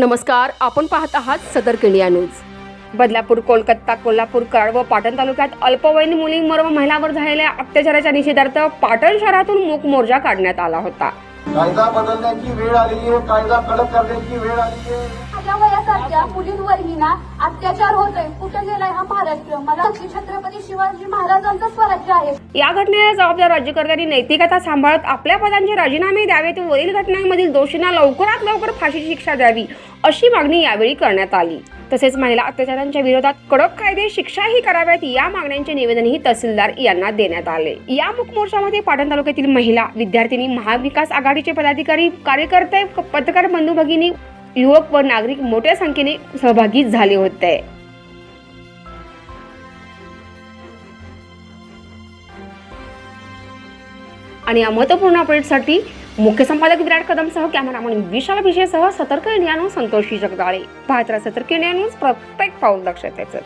नमस्कार आपण पाहत आहात सदर इंडिया न्यूज. बदलापूर कोलकाता कोल्हापूर कराड व पाटण तालुक्यात अल्पवयीन मुलींवर व महिलांवर झालेल्या अत्याचाराच्या निषेधार्थ पाटण शहरातून मूक मोर्चा काढण्यात आला होता. कायदा बदलण्याची वेळ आली आहे कायदा कडक करण्याची वेळ आली आहे. माझ्या वयासारख्या मुलींवरही ना अत्याचार होतोय. कुठे हा महाराष्ट्र. मला छत्रपती शिवाजी महाराजांचं स्वराज्य आहे. या घटनेला जबाबदार राज्यकर्त्यांनी नैतिकता सांभाळत आपल्या पदांचे राजीनामे द्यावेत व वरील घटनांमधील दोषींना लवकरात लवकर फाशीची शिक्षा द्यावी अशी मागणी यावेळी करण्यात आली. तसेच महिला अत्याचारांच्या विरोधात कडक कायदे शिक्षाही कराव्यात या मागण्यांचे निवेदनही तहसीलदार यांना देण्यात आले. या मुक मोर्चामध्ये पाटण तालुक्यातील महिला विद्यार्थिनी महाविकास आघाडीचे पदाधिकारी कार्यकर्ते पत्रकार बंधू भगिनी युवक व नागरिक मोठ्या संख्येने सहभागी झाले होते. आणि या महत्त्वपूर्ण अपडेटसाठी मुख्य संपादक विराट कदमसह कॅमेरामन विशाल विषयसह सतर्क इंडिया न्यूज संतोषी जगदाळे. पाहत सतर्क इंडिया न्यूज प्रत्येक पाऊल लक्षात यायचं